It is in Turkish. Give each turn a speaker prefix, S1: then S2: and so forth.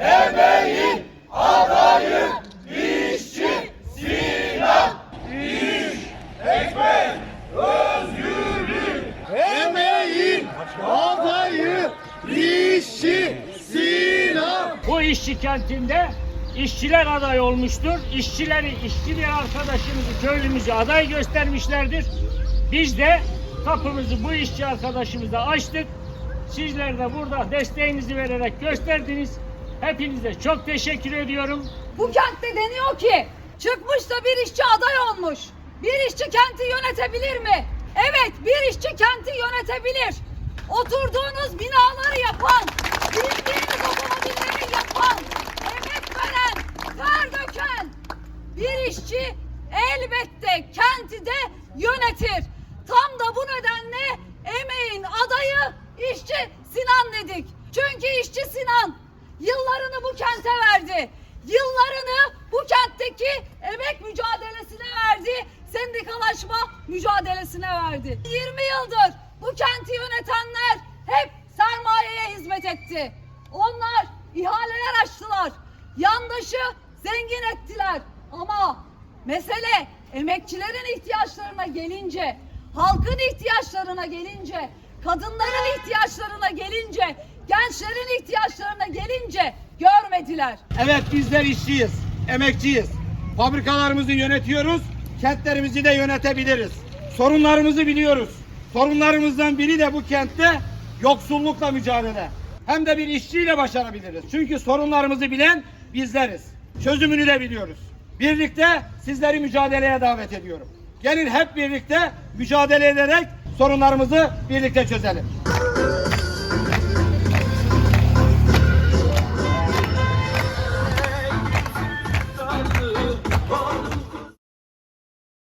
S1: Emeğin adayı işçi Sinan.
S2: Bu işçi kentinde işçiler aday olmuştur. İşçileri, işçi bir arkadaşımızı, köylümüzü aday göstermişlerdir. Biz de kapımızı bu işçi arkadaşımıza açtık. Sizler de burada desteğinizi vererek gösterdiniz. Hepinize çok teşekkür ediyorum.
S3: Bu kentte deniyor ki çıkmış da bir işçi aday olmuş. Bir işçi kenti yönetebilir mi? Evet bir işçi kenti yönetebilir. Oturduğunuz binaları yapan, bindiğiniz otomobilleri yapan, emek veren, ter döken bir işçi elbette kenti de yönetir. Tam da bu nedenle emeğin adayı işçi Sinan dedik. Çünkü işçi Sinan bu kente verdi. Yıllarını bu kentteki emek mücadelesine verdi. Sendikalaşma mücadelesine verdi. 20 yıldır bu kenti yönetenler hep sermayeye hizmet etti. Onlar ihaleler açtılar. Yandaşı zengin ettiler. Ama mesele emekçilerin ihtiyaçlarına gelince, halkın ihtiyaçlarına gelince, kadınların ihtiyaçlarına gelince, gençlerin ihtiyaçlarına gelince görmediler.
S1: Evet bizler işçiyiz, emekçiyiz. Fabrikalarımızı yönetiyoruz, kentlerimizi de yönetebiliriz. Sorunlarımızı biliyoruz. Sorunlarımızdan biri de bu kentte yoksullukla mücadele. Hem de bir işçiyle başarabiliriz. Çünkü sorunlarımızı bilen bizleriz. Çözümünü de biliyoruz. Birlikte sizleri mücadeleye davet ediyorum. Gelin hep birlikte mücadele ederek sorunlarımızı birlikte çözelim.